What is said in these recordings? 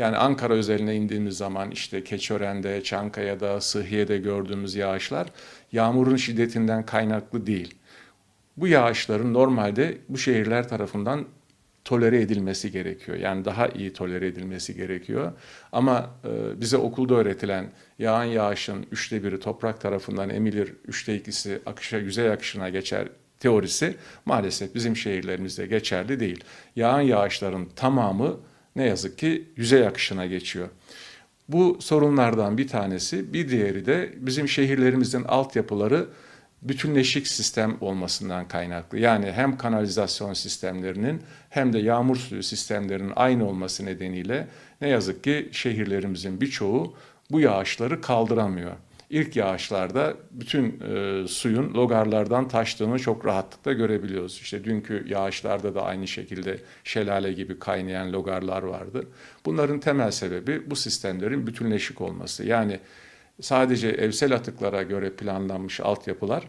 Yani Ankara özeline indiğimiz zaman işte Keçören'de, Çankaya'da, Sıhhiye'de gördüğümüz yağışlar yağmurun şiddetinden kaynaklı değil. Bu yağışların normalde bu şehirler tarafından tolere edilmesi gerekiyor. Yani daha iyi tolere edilmesi gerekiyor. Ama e, bize okulda öğretilen yağan yağışın üçte biri toprak tarafından emilir, üçte ikisi akışa, yüzey akışına geçer teorisi maalesef bizim şehirlerimizde geçerli değil. Yağan yağışların tamamı ne yazık ki yüzey akışına geçiyor. Bu sorunlardan bir tanesi, bir diğeri de bizim şehirlerimizin altyapıları bütünleşik sistem olmasından kaynaklı. Yani hem kanalizasyon sistemlerinin hem de yağmur suyu sistemlerinin aynı olması nedeniyle ne yazık ki şehirlerimizin birçoğu bu yağışları kaldıramıyor. İlk yağışlarda bütün e, suyun logarlardan taştığını çok rahatlıkla görebiliyoruz. İşte dünkü yağışlarda da aynı şekilde şelale gibi kaynayan logarlar vardı. Bunların temel sebebi bu sistemlerin bütünleşik olması. Yani sadece evsel atıklara göre planlanmış altyapılar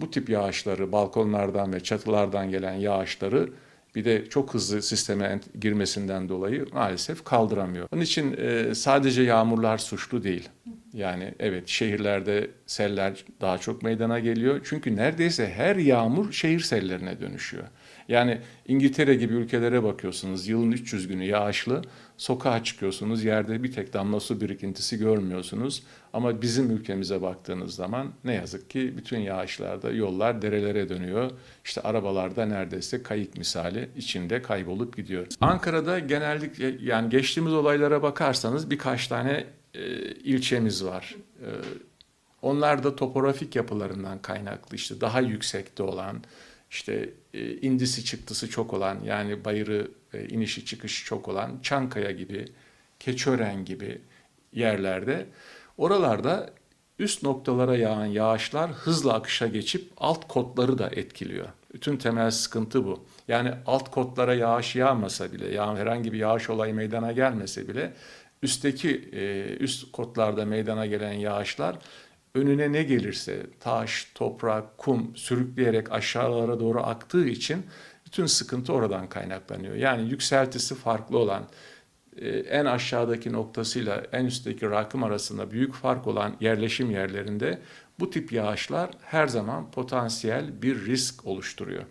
bu tip yağışları, balkonlardan ve çatılardan gelen yağışları bir de çok hızlı sisteme girmesinden dolayı maalesef kaldıramıyor. Onun için e, sadece yağmurlar suçlu değil. Yani evet şehirlerde seller daha çok meydana geliyor. Çünkü neredeyse her yağmur şehir sellerine dönüşüyor. Yani İngiltere gibi ülkelere bakıyorsunuz yılın 300 günü yağışlı. Sokağa çıkıyorsunuz yerde bir tek damla su birikintisi görmüyorsunuz. Ama bizim ülkemize baktığınız zaman ne yazık ki bütün yağışlarda yollar derelere dönüyor. İşte arabalarda neredeyse kayık misali içinde kaybolup gidiyor. Ankara'da genellikle yani geçtiğimiz olaylara bakarsanız birkaç tane e, ilçemiz var. E, onlar da topografik yapılarından kaynaklı işte daha yüksekte olan işte e, indisi çıktısı çok olan yani bayırı inişi çıkışı çok olan Çankaya gibi, Keçören gibi yerlerde oralarda üst noktalara yağan yağışlar hızla akışa geçip alt kotları da etkiliyor. Bütün temel sıkıntı bu. Yani alt kotlara yağış yağmasa bile, yağ, herhangi bir yağış olayı meydana gelmese bile üstteki e, üst kotlarda meydana gelen yağışlar önüne ne gelirse taş, toprak, kum sürükleyerek aşağılara doğru aktığı için bütün sıkıntı oradan kaynaklanıyor. Yani yükseltisi farklı olan e, en aşağıdaki noktasıyla en üstteki rakım arasında büyük fark olan yerleşim yerlerinde bu tip yağışlar her zaman potansiyel bir risk oluşturuyor.